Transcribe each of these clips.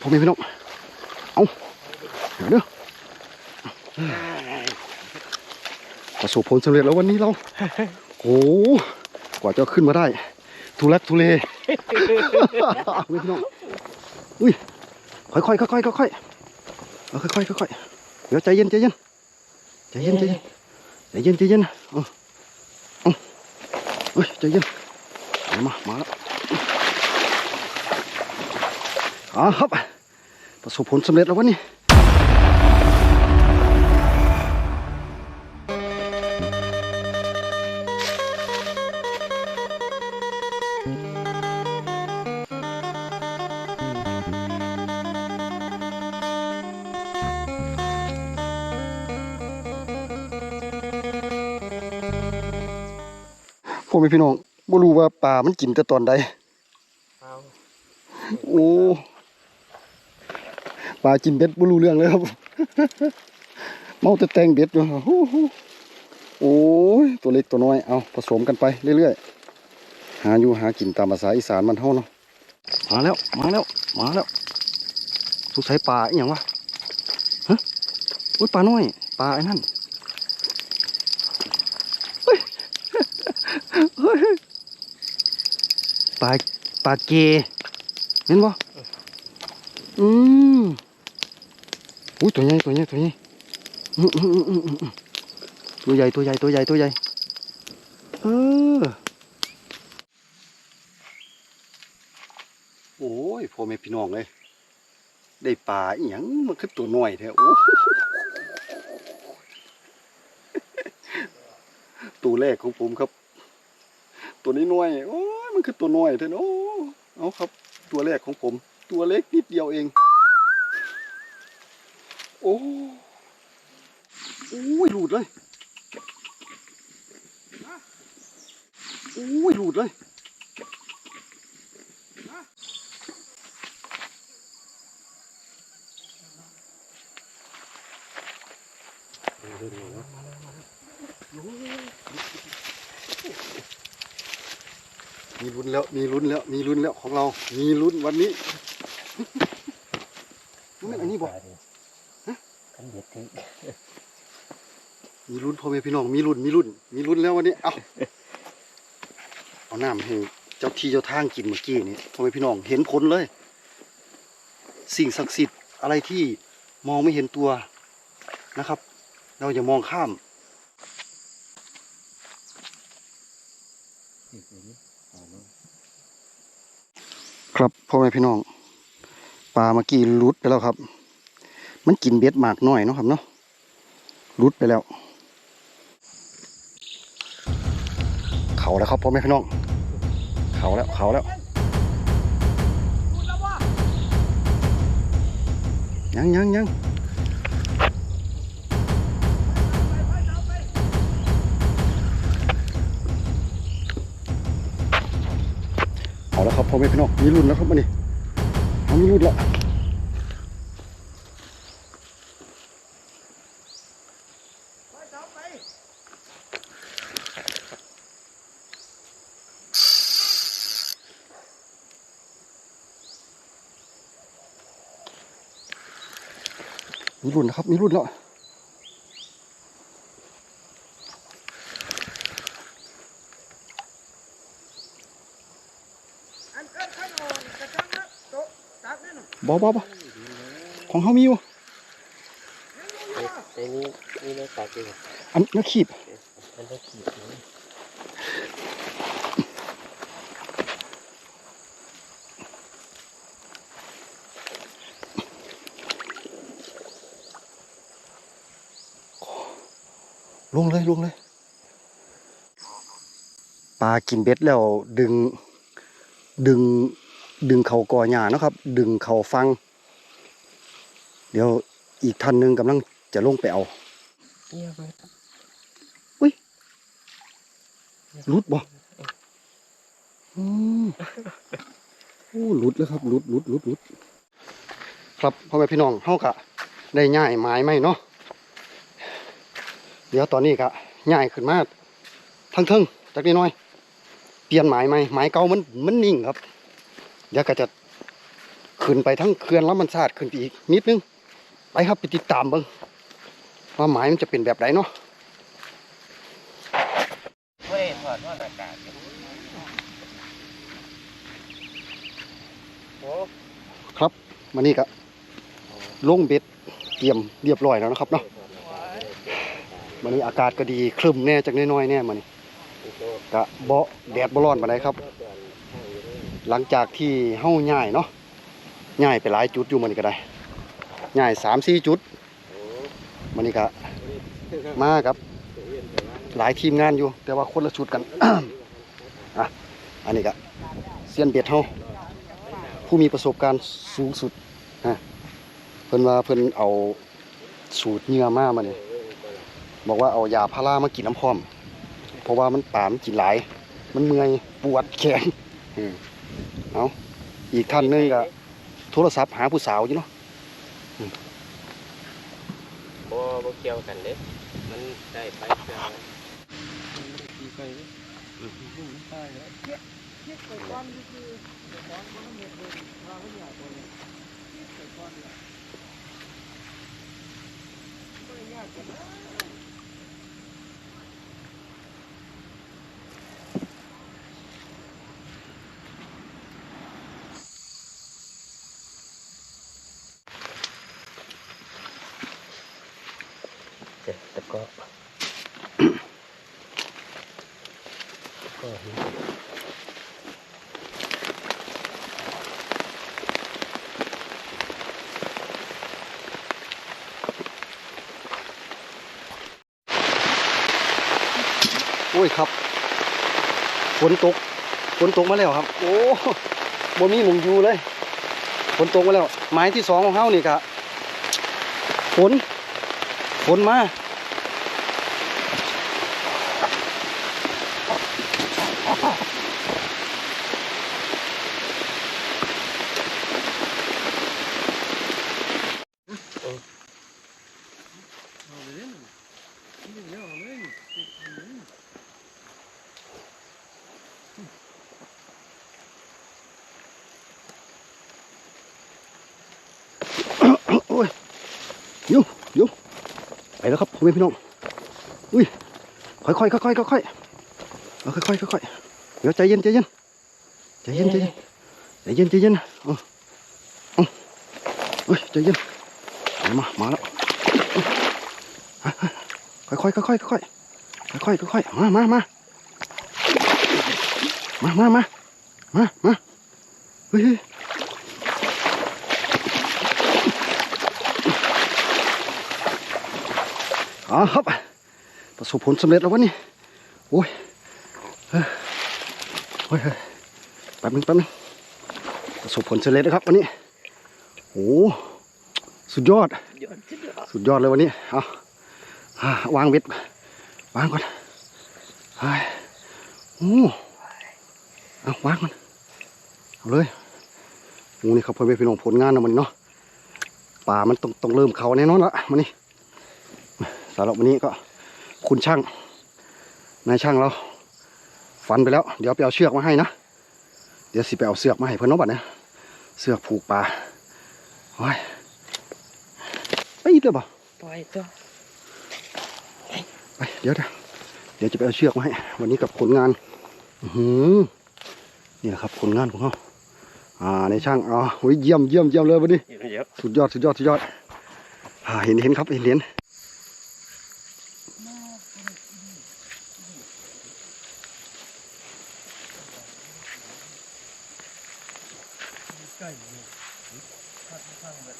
พ่อแม่พี่น้องเอาเดี๋ยวเด้อประสบผลสำเร็จแล้ววันนี้เราโอ้กว่าจะขึ้นมาได้ ทุลักทุเลเอาไว้พี่น้องอุ้ยค่อยๆค่อยๆค่อยๆเอาค่อยๆค่อยๆเดี๋ยวใจเย็นใจเย็นใจเย็นใจเย็นใจเย็นใจเย็นเอาเอาเฮ้ยใจเย็นเอามามาแล้ว อ่าครับ ประสบผลสำเร็จแล้ววันนี้พ่อแม่พี่น้องบ่รู้ว่าปลามันกินแต่ตอนใดเอาโอ้ ปลากินเบ็ดบ่รู้เรื่องเลยครับ เมาแต่แตงเบ็ดอยู่โอ้โหโอ้ยตัวเล็กตัวน้อยเอาผสมกันไปเรื่อยๆหาอยู่หากินตามภาษาอีสานมันเฮาเนาะมาแล้วมาแล้วมาแล้วสงสัยปลาอีหยังวะฮะอุ้ยปลาน้อยปลาไอ้นั่นเฮ้ยเฮ้ยปลาปลาเกเห็นบ่อืม อุ้ยตัวใหญ่ตัวใหญ่ตัวใหญ่ตัวใหญ่ตัวใหญ่ตัวใหญ่ตัวใหญ่เออโอ้ยพ่อแม่พี่น้องเลยได้ปลาอีหยังมันคือตัวน้อยแท้โอ้ตัวแรกของผมครับ ตัวนี้น้อยโอ้ยมันคือตัวน้อยแท้เนาะเอาครับ ตัวแรกของผม ตัวเล็กนิดเดียวเอง โอ้โอ้ยหลุดเลยโอ้ยหลุดเลยมีลุ้นแล้ว มีลุ้นแล้ว มีลุ้นแล้วของเรา มีลุ้นวันนี้นี่อันนี้บอก ขันเบ็ดถึงมีลุ้นพ่อแม่พี่น้องมีลุ้นมีลุ้นมีลุ้นแล้ววันนี้ เอาเอาน้ำให้เจ้าที่เจ้าทางกินเมื่อกี้นี้พ่อแม่พี่น้องเห็นผลเลย สิ่งศักดิ์สิทธิ์อะไรที่มองไม่เห็นตัวนะครับ เราอย่ามองข้ามครับพ่อแม่พี่น้องปลาเมื่อกี้หลุดไปแล้วครับ มันกินเบ็ดหมากน้อยเนาะครับเนาะหลุดไปแล้ว เขาแล้วครับพ่อแม่พี่น้อง เขาแล้วเขาแล้วยังยังยังเอาแล้วครับพ่อแม่พี่น้องมีรุ่นแล้วครับมันนี่มีรุ่นแล้ว มีรุ่นแล้วครับ มีรุ่นแล้วอันเกินขั้นอ่อนกระชังนะโต๊ะตักนี่น่ะบอบอบอของเขามีอยู่แต่นี่นี่ได้ตักเองอันนักขีบมันได้ขีด ลงเลยลงเลยปลากินเบ็ดแล้วดึง ดึง ดึงเขาก่อหญ้าเนาะครับ ดึงเขาฟัง เดี๋ยวอีกท่านหนึ่งกำลังจะลงไปเอาเงียบไปรุดบ่อืมโอ้หลุดแล้วครับหลุดหลุดหลุดหลุดครับพ่อแม่พี่น้องเฮากะได้ย่ายไม้ไหมเนาะ เดี๋ยวตอนนี้กะย่ายขึ้นมากทั้งเทิงๆจากนิดหน้อย เปลี่ยนไม้ไหมไม้เก่ามันมันนิ่งครับ เดี๋ยวก็จะขึ้นไปทั้งเขื่อนแลำมันซาดขึ้นไปอีกนิดนึง ไปครับไปติดตามเบิ่งว่าหมายมันจะเป็นแบบไหนเนาะไม่ได้ถอดทอดอานี่ครับมานี่ก็ลงเบ็ดเตรียมเรียบร้อยแล้วนะครับเนาะ วันนี้อากาศก็ดีครึมแน่จากน้อยๆแน่มานี่กะเบาแดดบร้อนปานใดครับ หลังจากที่เฮาย่ายเนาะย่ายไปหลายจุดอยู่มันก็ได้ย่ายสามสี่จุดมันนี่ก็มาครับ หลายทีมงานอยู่ แต่ว่าคนละชุดกันอะอันนี้ก็เซียนเบ็ดเฮาผู้มีประสบการณ์สูงสุดนะเพิ่นว่าเพิ่นเอาสูตรเหงื่อมามาเนี่ย บอกว่าเอายาพารามากินน้ำพร้อม เพราะว่ามันป่ามันกินหลาย มันเมื่อยปวดแขนเอาอีกท่านหนึงก็โทรศัพท์หาผู้สาวอยู่เนาะบ่บ่เกี่ยวกันเด้มันได้ไปเพื่อคิดไปก่อนคือเดี๋ยวก่อนมันต้องเห็นเลยว่าเขาอยากตัวนี้คิดไปก่อนเลยไม่ยากกันนะเสร็จแก็ก็เห็นโอ้ยครับฝนตกฝนตกมาแล้วครับ โอ้บ่มีหมุงอยู่เลยฝนตกมาแล้วหมายที่สองของเฮานี่ก็ฝนฝนมา โอ้ยเดี๋ยวเดี๋ยวไป แล้วครับพ่อแม่พี่น้อง อุ้ย ค่อยๆค่อยๆค่อยๆเอาค่อยๆค่อยๆเดี๋ยวใจเย็นใจเย็นใจเย็นใจเย็นใจเย็นใจเย็นเอาเอาเฮ้ยใจเย็นเอามา มาแล้ว ค่อยๆค่อยๆค่อยๆค่อยๆค่อยๆมามามามามามามามาเฮ้ย อ๋อครับ ประสบผลสำเร็จแล้ววะนี่ โอ้ยเฮ้ยเฮ้ยเฮ้ยแป๊บนึงแป๊บนึงประสบผลสำเร็จแล้วครับวันนี้โอ้สุดยอด สุดยอดเลยวันนี้เอาอ่าวางเบ็ดวางก่อนเฮ้ยโอ้เอาวางก่อนเอาเลยโอ้นี่ครับพ่อแม่พี่น้องผลงานนะมันเนาะป่ามันต้องต้องเริ่มเขาแน่นอนละมันนี่ สำหรับวันนี้ก็คุณช่างนายช่างเราฟันไปแล้ว เดี๋ยวไปเอาเชือกมาให้นะ เดี๋ยวสิไปเอาเสือกมาให้เพื่อนเน้องบัดนะเสือกผูกปลาโอ้ยไปอีกเลยบ่ปล่อยตัวไปเดี๋ยวเดี๋ยวเดี๋ยวจะไปเอาเชือกมาให้ วันนี้กับผลงานอือหือนี่แหละครับผลงานของเขาอ่านายช่างอ๋อโอ้ยเยี่ยมเยี่ยมเยี่ยมเลยวันนี้เดี๋ยวสุดยอดสุดยอดสุดยอดอ่าเห็นเห็นครับเห็นเห็น ใกล้เนี่ยข้างข้างแบบ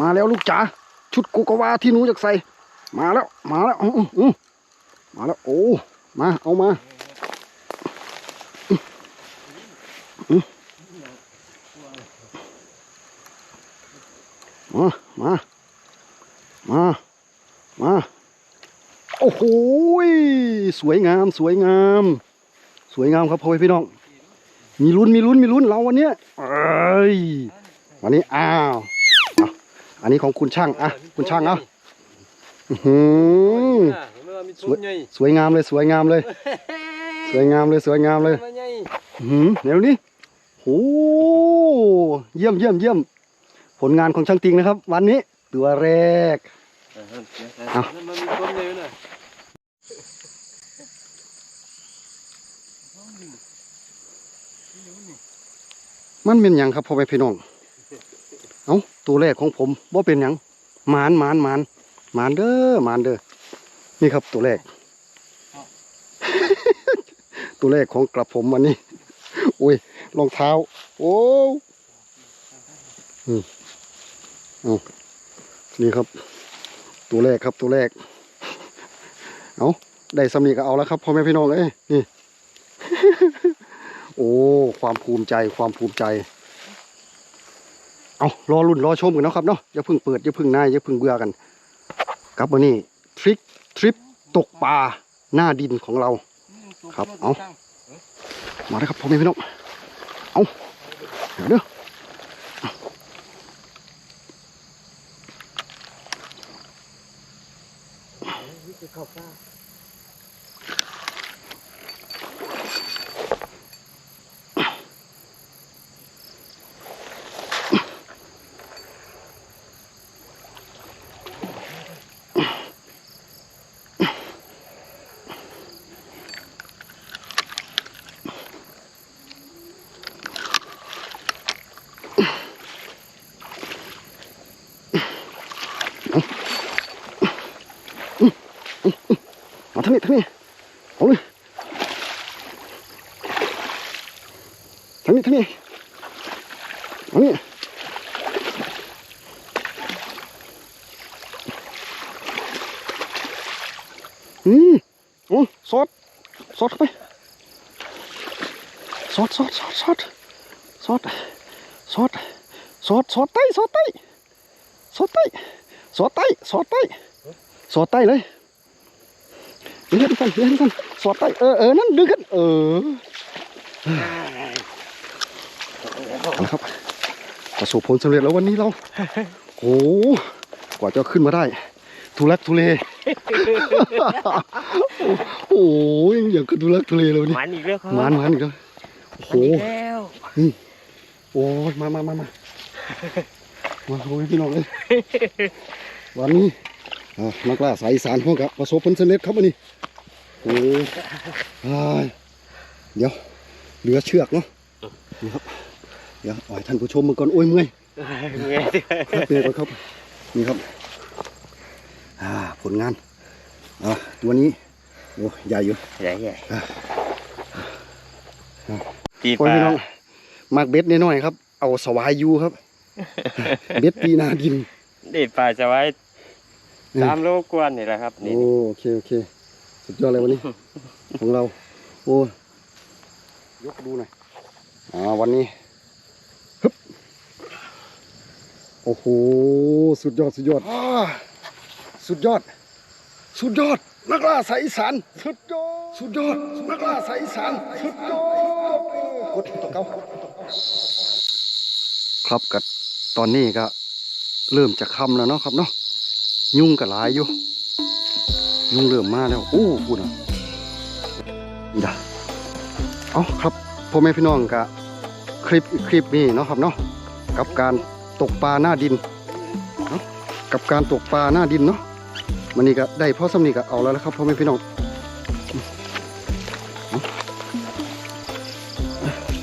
มาแล้วลูกจ๋าชุดกโกวาที่หนูอยากใส่ มาแล้ว มาแล้วอือมาแล้ว โอ้ มา เอามาอมามา มา มา โอ้โห สวยงาม สวยงาม สวยงามครับพ่อแม่พี่น้อง มีลุ้นมีลุ้นมีลุ้นเราวันเนี้ยเอ้ยวันนี้อ้าวอันนี้ของคุณช่างอะคุณช่างเอาอื้อหืออะเห็นไหมว่ามีสทุวยนใหญ่สวยงามเลยสวยงามเลย สวยงามเลยสวยงามเลยมาใหญ่อื้อหือเดี๋ยวนี้โอ้เยี่ยมเยี่ยมเยี่ยมผลงานของช่างติงนะครับ วันนี้ตัวแรกเอานั่นมันมีต้นใหญ่น่ะ มันเป็นหยังครับพ่อแม่พี่น้อง เอาตัวแรกของผมว่าเป็นหยังหมานหมานหมานหมานเด้อหมานเด้อนี่ครับตัวแรก ตัวแรกของกระผมวันนี้โอ้ยรองเท้า โอ้อืมเอานี่ครับ ตัวแรกครับตัวแรก เอาได้สำนีก็เอาแล้วครับพ่อแม่พี่น้องเอ้ยนี่ โอ้ ความภูมิใจความภูมิใจ เอารอรุ่นรอชมกันนะครับเนาะอย่าเพิ่งเปิดอย่าเพิ่งนายอย่าเพิ่งเบื่อกัน ครับวันนี้ทริคทริปตกปลาหน้าดินของเรา ครับเอามาเลยครับพ่อแม่พี่น้องเอาเดี๋ยวเด้อ ทางนี้ทางนี้เอาเลยทางนี้ทางนี้เอานี่อืมโอ้ซอดสอสเข้าไปซอดสซอสซอสซอสซอสซอสซอสอสไต้ซอสไต้ซอสไต้ซอสไต้ซอสไต้ซอสไต้เลย เลื่อนกันเลื่อนกันสอดไปเออเออนั่นดึงกันเออเอาละครับประสบผลสำเร็จแล้ววันนี้เราโอ้กว่าจะขึ้นมาได้ ทุลักทุเลโอ้ยอย่างกับทุลักทุเลเลยวันนี้มันอีกแล้วครับมานมานอีกแล้วโอ้โหมันอีกแล้วโอ้ยมามามามามาโอ้ยพี่น้องเลยวันนี้ นักล่าสายสานห้องกับประสบผลสำเร็จครับวันนี้โอ้ยอ้ายเดี๋ยวเหลือเชือกเนาะนี่ครับเดี๋ยวอ่อยท่านผู้ชมมาก่อนโอ้ยเมื่อยเงี้ยครับเมื่อยก่อนครับนี่ครับอ่าผลงานอ่าตัวนี้โอ้ใหญ่อยู่ใหญ่ใหญ่อะปีโอ้ปลาพี่น้องมากเบ็ดน้อยๆครับ เอาสวายอยูครับ เบ็ดปีนาดินนี่ปลาจะไว้อืม สามโลกว่านี่แหละครับ นี่โอ้โอเคโอเค สุดยอดเลยวันนี้ ของเรา โอ้ยกดูหน่อยอ่าวันนี้ฮึบโอ้โหสุดยอดสุดยอดอ่าสุดยอด สุดยอดนักล่าสายอีสานสุดยอดสุดยอดนักล่าสายอีสานสุดยอดกดตัวเก้าครับกับตอนนี้ก็เริ่มจะค่ำแล้วเนาะครับเนาะ ยุ่งกับหลายอยู่ยุ่งเริ่มมาแล้วโอ้พูดอะนี่ดาเอาครับพ่อแม่พี่น้องกะคลิปอีกคลิปนี้เนาะครับเนาะกับการตกปลาหน้าดินเนาะกับการตกปลาหน้าดินเนาะมันนี่ก็ได้พ่อสำนีก็เอาแล้วนะครับพ่อแม่พี่น้องเอา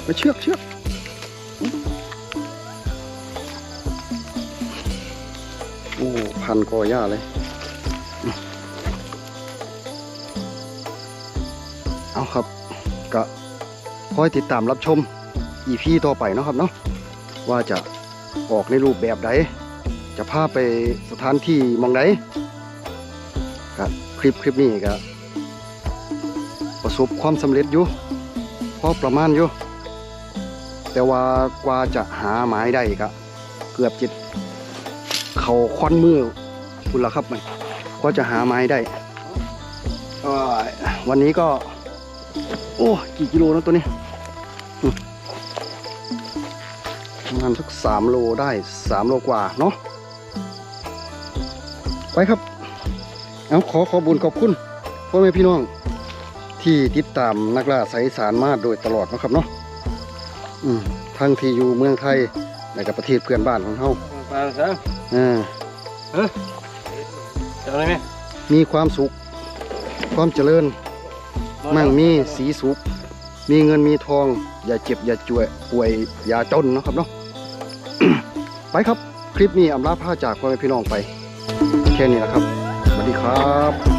ไปเชือกเชือก พันกอหญ้าเลยเอาครับก็คอยติดตามรับชมอีพีต่อไปนะครับเนาะว่าจะออกในรูปแบบใดจะพาไปสถานที่มองใดก็คลิปคลิปนี้ก็ประสบความสำเร็จอยู่พอประมาณอยู่ แต่ว่ากว่าจะหาหมายได้ก็เกือบจิต เขาควันมือคุณละครับมันกว่าจะหาไม้ได้วันนี้ก็ โอ้กี่กิโลนะตัวนี้ประมาณสักสามโลได้สามโลกว่าเนาะไปครับ เอาขอขอบุญขอบคุณพ่อแม่พี่น้องที่ติดตามนักล่าสายสารมาโดยตลอดนะครับเนาะทั้งที่อยู่เมืองไทยและกับประเทศเพื่อนบ้านของเฮา ฟังซะอ่าจังเลยไหมมีความสุข ความเจริญ มั่งมีสีสุข มีเงินมีทอง อย่าเจ็บอย่าจวยป่วยอย่าจนเนาะครับเนาะ ไปครับ คลิปนี้อำลาพาจากพ่อแม่พี่น้องไป แค่นี้แหละครับ สวัสดีครับ